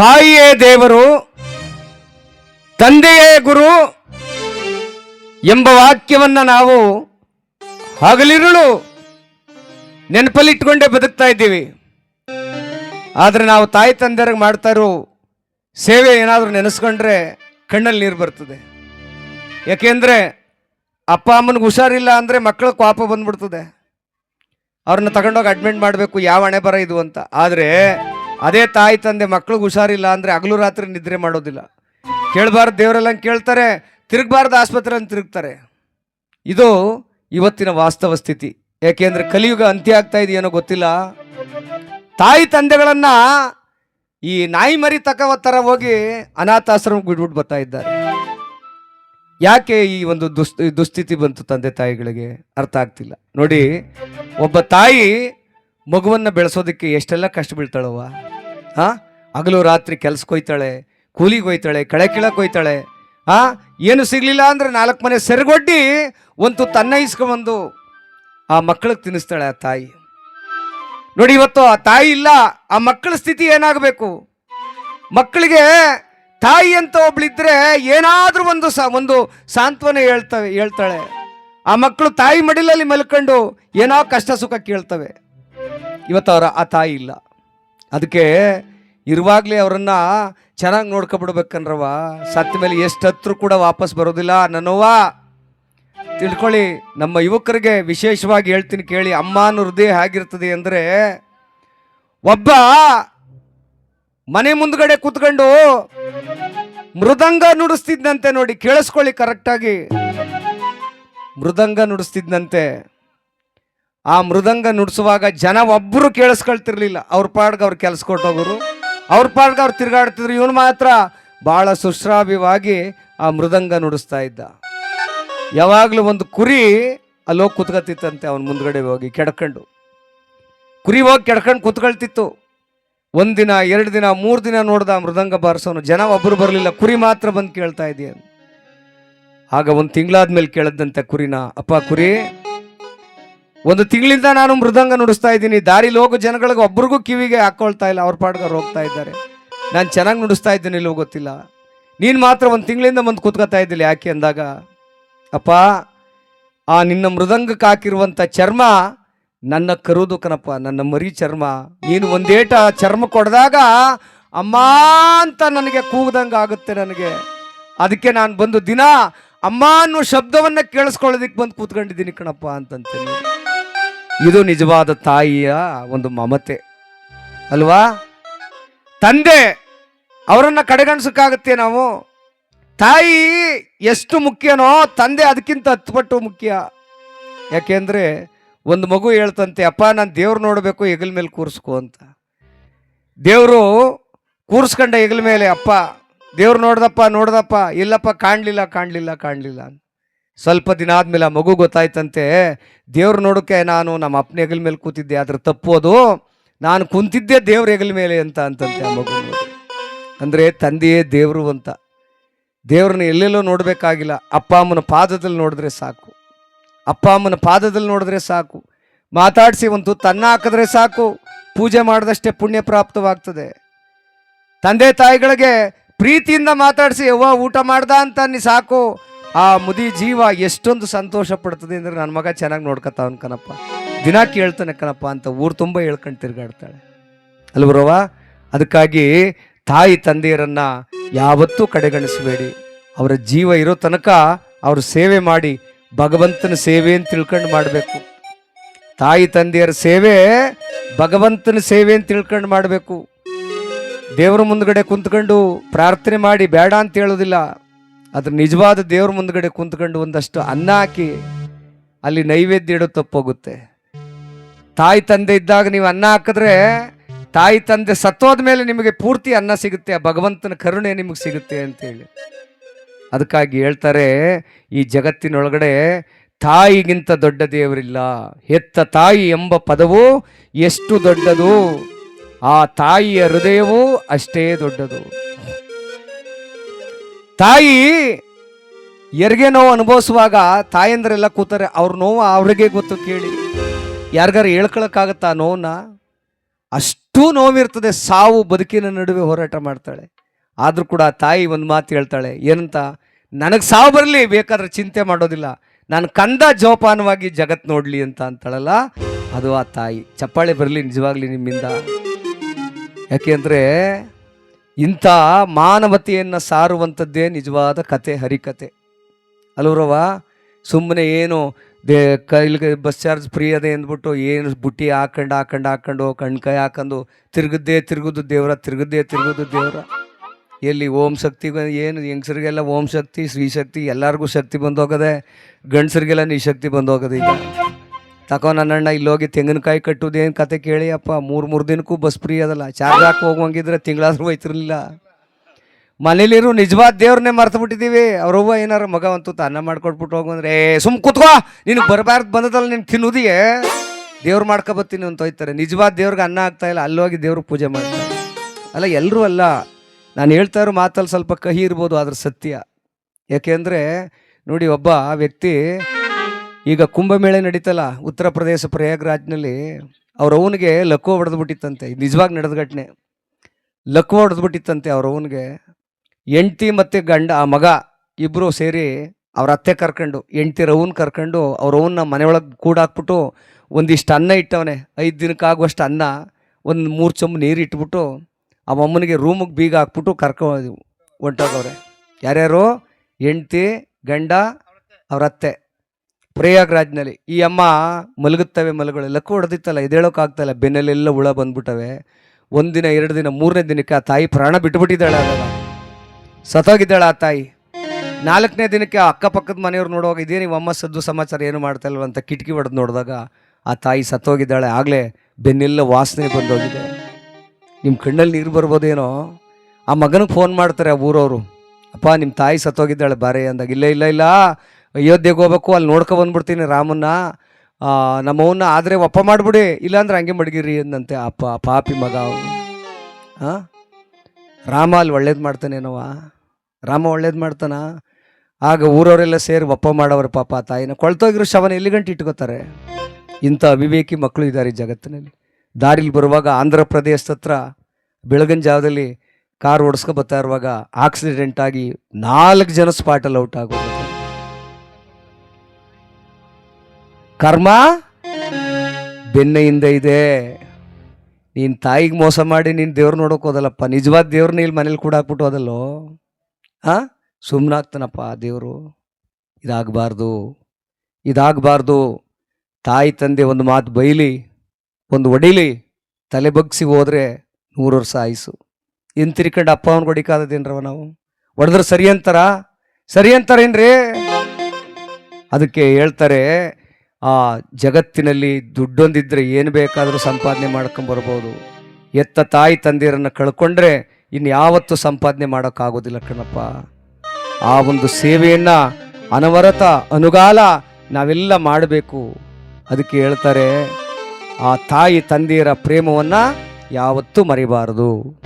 ತಾಯಿಯೇ ದೇವರು, ತಂದೆಯೇ ಗುರು ಎಂಬ ವಾಕ್ಯವನ್ನ ನಾವು ಹಗಲಿರುಳು ನೆನಪಲ್ಲಿಟ್ಕೊಂಡೇ ಬದುಕ್ತಾ ಇದ್ದೀವಿ. ಆದರೆ ನಾವು ತಾಯಿ ತಂದೆಯರಿಗೆ ಮಾಡ್ತಾ ಇರೋ ಸೇವೆ ಏನಾದರೂ ನೆನೆಸ್ಕೊಂಡ್ರೆ ಕಣ್ಣಲ್ಲಿ ನೀರು ಬರ್ತದೆ. ಯಾಕೆಂದರೆ ಅಪ್ಪ ಅಮ್ಮನಿಗೆ ಹುಷಾರಿಲ್ಲ ಅಂದರೆ ಮಕ್ಕಳ ಕೋಪ ಬಂದ್ಬಿಡ್ತದೆ. ಅವ್ರನ್ನ ತಗೊಂಡೋಗಿ ಅಡ್ಮಿಟ್ ಮಾಡಬೇಕು, ಯಾವ ಹಣೆ ಬರ ಇದು ಅಂತ. ಆದರೆ ಅದೇ ತಾಯಿ ತಂದೆ ಮಕ್ಳಿಗೆ ಹುಷಾರಿಲ್ಲ ಅಂದರೆ ಹಗಲು ರಾತ್ರಿ ನಿದ್ರೆ ಮಾಡೋದಿಲ್ಲ. ಕೇಳಬಾರ್ದು ದೇವರೆಲ್ಲ ಕೇಳ್ತಾರೆ, ತಿರುಗಬಾರ್ದು ಅಂತ ತಿರುಗ್ತಾರೆ. ಇದು ಇವತ್ತಿನ ವಾಸ್ತವ ಸ್ಥಿತಿ. ಯಾಕೆಂದ್ರೆ ಕಲಿಯುಗ ಅಂತ್ಯ ಆಗ್ತಾ ಇದೆಯೇನೋ ಗೊತ್ತಿಲ್ಲ. ತಾಯಿ ತಂದೆಗಳನ್ನ ಈ ನಾಯಿ ಮರಿ ತಕವ ಥರ ಹೋಗಿ ಅನಾಥಾಶ್ರಮಕ್ಕೆ ಬಿಟ್ಬಿಟ್ಟು ಬರ್ತಾ ಇದ್ದಾರೆ. ಯಾಕೆ ಈ ಒಂದು ದುಸ್, ದುಸ್ಥಿತಿ ಬಂತು ತಂದೆ ತಾಯಿಗಳಿಗೆ? ಅರ್ಥ ಆಗ್ತಿಲ್ಲ. ನೋಡಿ, ಒಬ್ಬ ತಾಯಿ ಮಗುವನ್ನ ಬೆಳೆಸೋದಕ್ಕೆ ಎಷ್ಟೆಲ್ಲ ಕಷ್ಟ ಬೀಳ್ತಾಳವ್ವ? ಹಾ ಹಗಲು ರಾತ್ರಿ ಕೆಲ್ಸಕ್ಕೆ ಹೋಯ್ತಾಳೆ, ಕೂಲಿಗೆ ಹೋಯ್ತಾಳೆ, ಕಳೆ ಕೀಳಕ್ಕೆ ಹೋಯ್ತಾಳೆ. ಆ? ಏನು ಸಿಗ್ಲಿಲ್ಲ ಅಂದ್ರೆ ನಾಲ್ಕು ಮನೆ ಸೆರಗೊಡ್ಡಿ ಒಂದು ತನ್ನ ಇಸ್ಕೊಂಬಂದು ಆ ಮಕ್ಕಳಿಗೆ ತಿನ್ನಿಸ್ತಾಳೆ ಆ ತಾಯಿ. ನೋಡಿ ಇವತ್ತು ಆ ತಾಯಿ ಇಲ್ಲ, ಆ ಮಕ್ಕಳ ಸ್ಥಿತಿ ಏನಾಗಬೇಕು? ಮಕ್ಕಳಿಗೆ ತಾಯಿ ಅಂತ ಒಬ್ಳಿದ್ರೆ ಏನಾದರೂ ಒಂದು ಸ, ಒಂದು ಸಾಂತ್ವನ ಹೇಳ್ತವೆ, ಹೇಳ್ತಾಳೆ. ಆ ಮಕ್ಕಳು ತಾಯಿ ಮಡಿಲಲ್ಲಿ ಮಲ್ಕೊಂಡು ಏನೋ ಕಷ್ಟ ಸುಖ ಕೇಳ್ತವೆ ಇವತ್ತು ಅವರ ಆ ತಾಯಿ ಇಲ್ಲ. ಅದಕ್ಕೆ ಇರುವಾಗಲೇ ಅವರನ್ನು ಚೆನ್ನಾಗಿ ನೋಡ್ಕೊಬಿಡ್ಬೇಕನ್ರವ ಸತ್ತ ಮೇಲೆ ಎಷ್ಟು ಹತ್ರ ಕೂಡ ವಾಪಸ್ ಬರೋದಿಲ್ಲ. ನನ್ನವ್ವ, ತಿಳ್ಕೊಳ್ಳಿ, ನಮ್ಮ ಯುವಕರಿಗೆ ವಿಶೇಷವಾಗಿ ಹೇಳ್ತೀನಿ ಕೇಳಿ, ಅಮ್ಮನ ಹೃದಯ ಹೇಗಿರ್ತದೆ ಅಂದರೆ ಒಬ್ಬ ಮನೆ ಮುಂದ್ಗಡೆ ಕೂತ್ಕೊಂಡು ಮೃದಂಗ ನುಡಿಸ್ತಿದ್ನಂತೆ ನೋಡಿ, ಕೇಳಿಸ್ಕೊಳ್ಳಿ ಕರೆಕ್ಟಾಗಿ ಮೃದಂಗ ನುಡಿಸ್ತಿದ್ನಂತೆ. ಆ ಮೃದಂಗ ನುಡಿಸುವಾಗ ಜನ ಒಬ್ಬರು ಕೇಳಿಸ್ಕೊಳ್ತಿರ್ಲಿಲ್ಲ. ಅವ್ರ ಪಾಡ್ಗೆ ಅವ್ರು ಕೆಲಸ ಕೊಟ್ಟೋಗೋರು ಅವ್ರ ಪಾಡ್ಗೆ ಅವ್ರು ತಿರುಗಾಡ್ತಿದ್ರು. ಇವನು ಮಾತ್ರ ಬಹಳ ಸುಶ್ರಾವ್ಯವಾಗಿ ಆ ಮೃದಂಗ ನುಡಿಸ್ತಾ ಇದ್ದ. ಯಾವಾಗಲೂ ಒಂದು ಕುರಿ ಅಲ್ಲೋಗಿ ಕುತ್ಕೊತಿತ್ತಂತೆ ಅವನ ಮುಂದ್ಗಡೆ ಹೋಗಿ ಕೆಡ್ಕೊಂಡು. ಕುರಿ ಹೋಗಿ ಕೆಡ್ಕೊಂಡು ಕುತ್ಕೊಳ್ತಿತ್ತು. ಒಂದಿನ ಎರಡು ದಿನ, ಮೂರು ದಿನ ನೋಡ್ದ ಮೃದಂಗ ಬಾರಿಸೋನು. ಜನ ಒಬ್ಬರು ಬರಲಿಲ್ಲ. ಕುರಿ ಮಾತ್ರ ಬಂದು ಕೇಳ್ತಾ ಇದೆಯ. ಆಗ ಒಂದು ತಿಂಗಳಾದ್ಮೇಲೆ ಕೇಳದಂತೆ ಕುರಿನ, ಅಪ್ಪ ಕುರಿ ಒಂದು ತಿಂಗಳಿಂದ ನಾನು ಮೃದಂಗ ನುಡಿಸ್ತಾ ಇದ್ದೀನಿ. ದಾರಿಲಿ ಹೋಗೋ ಜನಗಳಿಗೆ ಒಬ್ರಿಗೂ ಕಿವಿಗೆ ಹಾಕೊಳ್ತಾ ಇಲ್ಲ. ಅವ್ರ ಪಾಡ್ಗಾರು ಹೋಗ್ತಾ ಇದ್ದಾರೆ. ನಾನು ಚೆನ್ನಾಗಿ ನುಡಿಸ್ತಾ ಇದ್ದೀನಿ ಇಲ್ಲವೋ ಗೊತ್ತಿಲ್ಲ. ನೀನು ಮಾತ್ರ ಒಂದು ತಿಂಗಳಿಂದ ಬಂದು ಕೂತ್ಕೊತಾ ಇದ್ದಿಲ್ಲ. ಯಾಕೆ ಅಂದಾಗ, ಅಪ್ಪ, ಆ ನಿನ್ನ ಮೃದಂಗಕ್ಕೆ ಹಾಕಿರುವಂಥ ಚರ್ಮ ನನ್ನ ಕರುದು ಕಣಪ್ಪ. ನನ್ನ ಮರಿ ಚರ್ಮ. ನೀನು ಒಂದೇಟ ಚರ್ಮ ಕೊಡದಾಗ ಅಮ್ಮ ಅಂತ ನನಗೆ ಕೂಗ್ದಂಗೆ ಆಗುತ್ತೆ ನನಗೆ. ಅದಕ್ಕೆ ನಾನು ಬಂದು ದಿನ ಅಮ್ಮ ಅನ್ನೋ ಶಬ್ದವನ್ನು ಕೇಳಿಸ್ಕೊಳ್ಳೋದಕ್ಕೆ ಬಂದು ಕೂತ್ಕೊಂಡಿದ್ದೀನಿ ಕಣಪ್ಪ ಅಂತಂತೇಳಿ. ಇದು ನಿಜವಾದ ತಾಯಿಯ ಒಂದು ಮಮತೆ. ಅಲ್ವಾ? ತಂದೆ, ಅವರನ್ನು ಕಡೆಗಣಿಸಕ್ಕಾಗತ್ತೆ ನಾವು. ತಾಯಿ ಎಷ್ಟು ಮುಖ್ಯನೋ ತಂದೆ ಅದಕ್ಕಿಂತ ಹತ್ತುಪಟ್ಟು ಮುಖ್ಯ. ಯಾಕೆಂದ್ರೆ ಒಂದು ಮಗು ಹೇಳ್ತಂತೆ, ಅಪ್ಪ, ನಾನು ದೇವ್ರು ನೋಡಬೇಕು, ಹೆಗಲ ಮೇಲೆ ಕೂರಿಸ್ಕೊ ಅಂತ. ದೇವರು ಕೂರಿಸ್ಕೊಂಡ ಹೆಗಲ ಮೇಲೆ, ಅಪ್ಪ, ದೇವ್ರು ನೋಡ್ದಪ್ಪ ನೋಡ್ದಪ್ಪ, ಇಲ್ಲಪ್ಪ, ಕಾಣಲಿಲ್ಲ ಕಾಣಲಿಲ್ಲ ಕಾಣಲಿಲ್ಲ ಸ್ವಲ್ಪ ದಿನ ಆದಮೇಲೆ ಆ ಮಗು ಗೊತ್ತಾಯ್ತಂತೆ, ದೇವ್ರು ನೋಡೋಕೆ ನಾನು ನಮ್ಮ ಅಪ್ಪನ ಹೆಗಲ ಮೇಲೆ ಕೂತಿದ್ದೆ ಅದ್ರ ತಪ್ಪು ಅದು. ನಾನು ಕುಂತಿದ್ದೆ ದೇವ್ರ ಹೆಗಲ ಮೇಲೆ ಅಂತ ಅಂತಂತೆ ಆ ಮಗು ಅಂದರೆ ತಂದೆಯೇ ದೇವರು ಅಂತ. ದೇವ್ರನ್ನ ಎಲ್ಲೆಲ್ಲೋ ನೋಡಬೇಕಾಗಿಲ್ಲ. ಅಪ್ಪ ಅಮ್ಮನ ಪಾದದಲ್ಲಿ ನೋಡಿದ್ರೆ ಸಾಕು. ಅಪ್ಪ ಅಮ್ಮನ ಪಾದದಲ್ಲಿ ನೋಡಿದ್ರೆ ಸಾಕು. ಮಾತಾಡಿಸಿ ಒಂದು ತನ್ನ ಹಾಕಿದ್ರೆ ಸಾಕು. ಪೂಜೆ ಮಾಡಿದಷ್ಟೇ ಪುಣ್ಯ ಪ್ರಾಪ್ತವಾಗ್ತದೆ. ತಂದೆ ತಾಯಿಗಳಿಗೆ ಪ್ರೀತಿಯಿಂದ ಮಾತಾಡಿಸಿ, ಯವ್ವ ಊಟ ಮಾಡ್ದ ಅಂತ ಅನ್ನಿ ಸಾಕು. ಆ ಮುದಿ ಜೀವ ಎಷ್ಟೊಂದು ಸಂತೋಷ ಪಡ್ತದೆ ಅಂದ್ರೆ ನನ್ನ ಮಗ ಚೆನ್ನಾಗಿ ನೋಡ್ಕೊತಾವನ್ ಕಣಪ್ಪ. ದಿನ ಕೇಳ್ತಾನೆ ಕಣಪ್ಪ ಅಂತ ಊರು ತುಂಬ ಹೇಳ್ಕೊಂಡು ತಿರ್ಗಾಡ್ತಾಳೆ. ಅಲ್ವರವ ಅದಕ್ಕಾಗಿ ತಾಯಿ ತಂದೆಯರನ್ನ ಯಾವತ್ತೂ ಕಡೆಗಣಿಸಬೇಡಿ. ಅವರ ಜೀವ ಇರೋ ತನಕ ಅವರು ಸೇವೆ ಮಾಡಿ ಭಗವಂತನ ಸೇವೆ ಅಂತ ತಿಳ್ಕೊಂಡು ಮಾಡಬೇಕು. ತಾಯಿ ತಂದೆಯರ ಸೇವೆ ಭಗವಂತನ ಸೇವೆ ಅಂತ ತಿಳ್ಕೊಂಡು ಮಾಡಬೇಕು. ದೇವರ ಮುಂದ್ಗಡೆ ಕುಂತ್ಕೊಂಡು ಪ್ರಾರ್ಥನೆ ಮಾಡಿ ಬೇಡ ಅಂತ ಹೇಳೋದಿಲ್ಲ. ಅದ್ರ ನಿಜವಾದ ದೇವ್ರ ಮುಂದ್ಗಡೆ ಕುಂತ್ಕೊಂಡು ಒಂದಷ್ಟು ಅನ್ನ ಹಾಕಿ ಅಲ್ಲಿ ನೈವೇದ್ಯ ಇಡೋ ತಪ್ಪೋಗುತ್ತೆ ತಾಯಿ ತಂದೆ ಇದ್ದಾಗ ನೀವು ಅನ್ನ ಹಾಕಿದ್ರೆ ತಾಯಿ ತಂದೆ ಸತ್ತೋದ ಮೇಲೆ ನಿಮಗೆ ಪೂರ್ತಿ ಅನ್ನ ಸಿಗುತ್ತೆ, ಆ ಭಗವಂತನ ಕರುಣೆ ನಿಮಗೆ ಸಿಗುತ್ತೆ ಅಂತೇಳಿ. ಅದಕ್ಕಾಗಿ ಹೇಳ್ತಾರೆ, ಈ ಜಗತ್ತಿನೊಳಗಡೆ ತಾಯಿಗಿಂತ ದೊಡ್ಡ ದೇವರಿಲ್ಲ. ಹೆತ್ತ ತಾಯಿ ಎಂಬ ಪದವು ಎಷ್ಟು ದೊಡ್ಡದು? ಆ ತಾಯಿಯ ಹೃದಯವೂ ಅಷ್ಟೇ ದೊಡ್ಡದು. ತಾಯಿ ಎರಿಗೆ ನೋವು ಅನುಭವಿಸುವಾಗ ತಾಯಂದ್ರೆಲ್ಲ ಕೂತಾರೆ ಅವ್ರ ನೋವು ಅವ್ರಿಗೆ ಗೊತ್ತು ಕೇಳಿ. ಯಾರಿಗಾರು ಹೇಳ್ಕೊಳಕ್ಕಾಗತ್ತಾ ಆ ನೋವನ್ನ ಅಷ್ಟು ನೋವಿರ್ತದೆ, ಸಾವು ಬದುಕಿನ ನಡುವೆ ಹೋರಾಟ ಮಾಡ್ತಾಳೆ. ಆದರೂ ಕೂಡ ತಾಯಿ ಒಂದು ಮಾತು ಹೇಳ್ತಾಳೆ, ಏನಂತ, ನನಗೆ ಸಾವು ಬರಲಿ, ಬೇಕಾದ್ರೆ ಚಿಂತೆ ಮಾಡೋದಿಲ್ಲ. ನಾನು ಕಂದ ಜೋಪಾನವಾಗಿ ಜಗತ್ ನೋಡಲಿ ಅಂತ ಅಂತಾಳಲ್ಲ. ಅದು ಆ ತಾಯಿ. ಚಪ್ಪಾಳೆ ಬರಲಿ ನಿಜವಾಗ್ಲಿ ನಿಮ್ಮಿಂದ. ಯಾಕೆಂದರೆ ಇಂಥ ಮಾನವತೆಯನ್ನು ಸಾರುವಂಥದ್ದೇ ನಿಜವಾದ ಕತೆ, ಹರಿಕತೆ. ಅಲ್ವರವ ಸುಮ್ಮನೆ ಏನು ದೇ ಕೈಲಿ ಬಸ್ ಚಾರ್ಜ್ ಫ್ರೀ ಅದೇ ಅಂದ್ಬಿಟ್ಟು ಏನು ಬುಟ್ಟಿ ಹಾಕೊಂಡು ಹಾಕೊಂಡು ಹಾಕೊಂಡು ಕಣ್ಣು ಕೈ ಹಾಕೊಂಡು ತಿರುಗದ್ದೇ ತಿರುಗುದು ದೇವರ, ತಿರುಗದ್ದೇ ತಿರುಗುದು ದೇವರ. ಎಲ್ಲಿ ಓಂ ಶಕ್ತಿ ಏನು ಹೆಂಗಸರಿಗೆಲ್ಲ ಓಂ ಶಕ್ತಿ, ಶ್ರೀ ಶಕ್ತಿ ಎಲ್ಲರಿಗೂ ಶಕ್ತಿ ಬಂದೋಗದೆ ಗಂಡಸರಿಗೆಲ್ಲ ನಿಶಕ್ತಿ ಬಂದೋಗದೆ ಈಗ. ತಕೋ ಇಲ್ಲಿ ಹೋಗಿ ತೆಂಗಿನಕಾಯಿ ಕಟ್ಟುದೇನು ಕತೆ ಕೇಳಿ, ಅಪ್ಪ, ಮೂರು ಮೂರು ದಿನಕ್ಕೂ ಬಸ್ ಫ್ರೀ ಅದಲ್ಲ. ಚಾರ್ಜ್ ಹಾಕಿ ಹೋಗುವಂಗಿದ್ರೆ ತಿಂಗಳಾದ್ರೂ ಹೋಯ್ತಿರ್ಲಿಲ್ಲ. ಮನೇಲಿರು ನಿಜವಾದ ದೇವ್ರನ್ನೇ ಮರ್ತು ಬಿಟ್ಟಿದ್ದೀವಿ ಅವ್ರವ್ವ ಏನಾರ ಮಗ ಅಂತೂ ಅನ್ನ ಮಾಡ್ಕೊಟ್ಬಿಟ್ಟು ಹೋಗು ಅಂದ್ರೆ, ಏ, ಸುಮ್ ಕುತ್ಕೋ. ನಿನಗೆ ಬರಬಾರ್ದು ಬಂದದಲ್ಲ, ನೀನು ತಿನ್ನುದಿಯೇ ದೇವ್ರು ಮಾಡ್ಕೊಬತ್ತೀನಿ ಅಂತ ಹೋಯ್ತಾರೆ. ನಿಜವಾದ ದೇವ್ರಿಗೆ ಅನ್ನ ಆಗ್ತಾ ಇಲ್ಲ ಅಲ್ಲೋಗಿ ದೇವ್ರಿಗೆ ಪೂಜೆ ಮಾಡ್ತಾರೆ. ಅಲ್ಲ ಎಲ್ಲರೂ ಅಲ್ಲ. ನಾನು ಹೇಳ್ತಾ ಇರೋ ಮಾತಲ್ಲಿ ಸ್ವಲ್ಪ ಕಹಿ ಇರ್ಬೋದು, ಆದ್ರೆ ಸತ್ಯ. ಯಾಕೆಂದರೆ ನೋಡಿ, ಒಬ್ಬ ವ್ಯಕ್ತಿ ಈಗ ಕುಂಭಮೇಳೆ ನಡೀತಲ್ಲ, ಉತ್ತರ ಪ್ರದೇಶ ಪ್ರಯಾಗ್ರಾಜ್ನಲ್ಲಿ ಅವ್ರ ಅವನಿಗೆ ಲಕ್ವ ಹೊಡೆದು ಬಿಟ್ಟಿತ್ತಂತೆ ನಿಜವಾಗಿ ನಡೆದ ಘಟನೆ. ಲಕ್ವ ಹೊಡೆದು ಬಿಟ್ಟಿತ್ತಂತೆ ಅವ್ರ ಅವನಿಗೆ. ಹೆಂಡ್ತಿ ಮತ್ತು ಗಂಡ, ಆ ಮಗ ಇಬ್ಬರು ಸೇರಿ ಅವ್ರ ಅತ್ತೆ ಕರ್ಕೊಂಡು, ಹೆಂಡ್ತಿ ರವನ್ ಕರ್ಕೊಂಡು ಅವ್ರ ಅವನ್ನ ಮನೆಯೊಳಗೆ ಕೂಡಾಕ್ಬಿಟ್ಟು ಒಂದಿಷ್ಟು ಅನ್ನ ಇಟ್ಟವನೆ. ಐದು ದಿನಕ್ಕಾಗುವಷ್ಟು ಅನ್ನ, ಒಂದು ಮೂರು ಚೊಂಬು ನೀರು ಇಟ್ಬಿಟ್ಟು ಆ ಅಮ್ಮನಿಗೆ ರೂಮಿಗೆ ಬೀಗ ಹಾಕ್ಬಿಟ್ಟು ಕರ್ಕೊ ಹೊಂಟೋಗವ್ರೆ ಯಾರ್ಯಾರು? ಹೆಂಡ್ತಿ, ಗಂಡ, ಅವ್ರ ಅತ್ತೆ. ಪ್ರಯಾಗ್ರಾಜ್ನಲ್ಲಿ. ಈ ಅಮ್ಮ ಮಲಗುತ್ತವೆ ಮಲಗಳು ಲಕ್ಕು ಹೊಡೆದಿತ್ತಲ್ಲ ಎದ್ದೇಳೋಕ್ಕಾಗ್ತಾಯಿಲ್ಲ ಬೆನ್ನಲ್ಲೆಲ್ಲ ಹುಳ ಬಂದ್ಬಿಟ್ಟವೆ. ಒಂದಿನ ಎರಡು ದಿನ, ಮೂರನೇ ದಿನಕ್ಕೆ ಆ ತಾಯಿ ಪ್ರಾಣ ಬಿಟ್ಬಿಟ್ಟಿದ್ದಾಳೆ ಅವಾಗ ಸತ್ತೋಗಿದ್ದಾಳೆ ಆ ತಾಯಿ. ನಾಲ್ಕನೇ ದಿನಕ್ಕೆ ಅಕ್ಕಪಕ್ಕದ ಮನೆಯವ್ರು ನೋಡುವಾಗ, ಇದೇ ನೀವು ಅಮ್ಮ ಸದ್ದು ಸಮಾಚಾರ ಏನು ಮಾಡ್ತಾ ಇಲ್ವ ಅಂತ ಕಿಟಕಿ ಹೊಡೆದು ನೋಡಿದಾಗ, ಆ ತಾಯಿ ಸತ್ತೋಗಿದ್ದಾಳೆ. ಆಗಲೇ ಬೆನ್ನೆಲ್ಲ ವಾಸನೆ ಬಂದೋಗಿದೆ. ನಿಮ್ಮ ಕಣ್ಣಲ್ಲಿ ನೀರು ಬರ್ಬೋದೇನೋ? ಆ ಮಗನಿಗೆ ಫೋನ್ ಮಾಡ್ತಾರೆ ಆ ಊರವರು. ಅಪ್ಪ ನಿಮ್ಮ ತಾಯಿ ಸತ್ತೋಗಿದ್ದಾಳೆ, ಬಾರೆ, ಅಂದಾಗ, ಇಲ್ಲ ಇಲ್ಲ ಇಲ್ಲ. ಅಯೋಧ್ಯೆಗೆ ಹೋಗ್ಬೇಕು, ಅಲ್ಲಿ ನೋಡ್ಕೊ ಬಂದ್ಬಿಡ್ತೀನಿ ರಾಮನ್ನ. ನಮ್ಮವನ್ನ ಆದರೆ ಒಪ್ಪ ಮಾಡಿಬಿಡಿ, ಇಲ್ಲಾಂದ್ರೆ ಹಂಗೆ ಮಡಗಿರಿ ಅಂದಂತೆ ಅಪ್ಪ, ಪಾಪಿ ಮಗ ಅವನು. ಹಾಂ ರಾಮ ಅಲ್ಲಿ ಒಳ್ಳೇದು ಮಾಡ್ತಾನೇನವ ರಾಮ ಒಳ್ಳೇದು ಮಾಡ್ತಾನ? ಆಗ ಊರವರೆಲ್ಲ ಸೇರಿ ಒಪ್ಪ ಮಾಡೋರು ಪಾಪ ತಾಯಿನ. ಕೊಳ್ತೋಗಿರೋ ಶವನ ಎಲ್ಲಿ ಗಂಟೆ ಇಟ್ಕೋತಾರೆ? ಇಂಥ ಅವಿವೇಕಿ ಮಕ್ಕಳು ಇದ್ದಾರೆ ಜಗತ್ತಿನಲ್ಲಿ. ದಾರಿಲಿ ಬರುವಾಗ ಆಂಧ್ರ ಪ್ರದೇಶದ ಹತ್ರ ಬೆಳಗಿನ ಜಾವದಲ್ಲಿ ಕಾರ್ ಓಡಿಸ್ಕೊ ಬರ್ತಾ ಇರುವಾಗ ಆಕ್ಸಿಡೆಂಟ್ ಆಗಿ ನಾಲ್ಕು ಜನ ಸ್ಪಾಟಲ್ಲಿ ಔಟ್ ಆಗೋದು. ಕರ್ಮ ಬೆನ್ನ ಹಿಂದೆ ಇದೆ. ನೀನು ತಾಯಿಗೆ ಮೋಸ ಮಾಡಿ ನೀನು ದೇವ್ರು ನೋಡೋಕೆ ಹೋದಲ್ಲಪ್ಪ. ನಿಜವಾದ ದೇವ್ರನ್ನ ಇಲ್ಲಿ ಮನೇಲಿ ಕೂಡ ಹಾಕ್ಬಿಟ್ಟು ಹೋದಲ್ಲೋ? ಹಾಂ ಸುಮ್ಮನಾಗ್ತಾನಪ್ಪ ದೇವರು. ಇದಾಗಬಾರ್ದು. ಇದಾಗಬಾರ್ದು. ತಾಯಿ ತಂದೆ ಒಂದು ಮಾತು ಬೈಲಿ, ಒಂದು ಒಡಿಲಿ, ತಲೆ ಬಗ್ಸಿ ಹೋದರೆ ನೂರು ವರ್ಷ ಆಯಿಸು. ಇನ್ನು ತಿರ್ಕೊಂಡು ಅಪ್ಪ ಅವನ್ ಹೊಡಿಕಾದದೇನ್ರವ ನಾವು? ಹೊಡೆದ್ರೆ ಸರಿ ಅಂತಾರ? ಸರಿ ಅಂತಾರೇನ್ರಿ? ಅದಕ್ಕೆ ಹೇಳ್ತಾರೆ ಆ ಜಗತ್ತಿನಲ್ಲಿ ದುಡ್ಡೊಂದಿದ್ರೆ ಏನು ಬೇಕಾದರೂ ಸಂಪಾದನೆ ಮಾಡ್ಕೊಂಬರ್ಬೋದು ಎತ್ತ ತಾಯಿ ತಂದೆಯರನ್ನು ಕಳ್ಕೊಂಡ್ರೆ ಇನ್ಯಾವತ್ತೂ ಸಂಪಾದನೆ ಮಾಡೋಕ್ಕಾಗೋದಿಲ್ಲ ಕಣಪ್ಪ. ಆ ಒಂದು ಸೇವೆಯನ್ನು ಅನವರತ, ಅನುಗಾಲ ನಾವೆಲ್ಲ ಮಾಡಬೇಕು. ಅದಕ್ಕೆ ಹೇಳ್ತಾರೆ, ಆ ತಾಯಿ ತಂದೆಯರ ಪ್ರೇಮವನ್ನು ಯಾವತ್ತೂ ಮರಿಬಾರದು.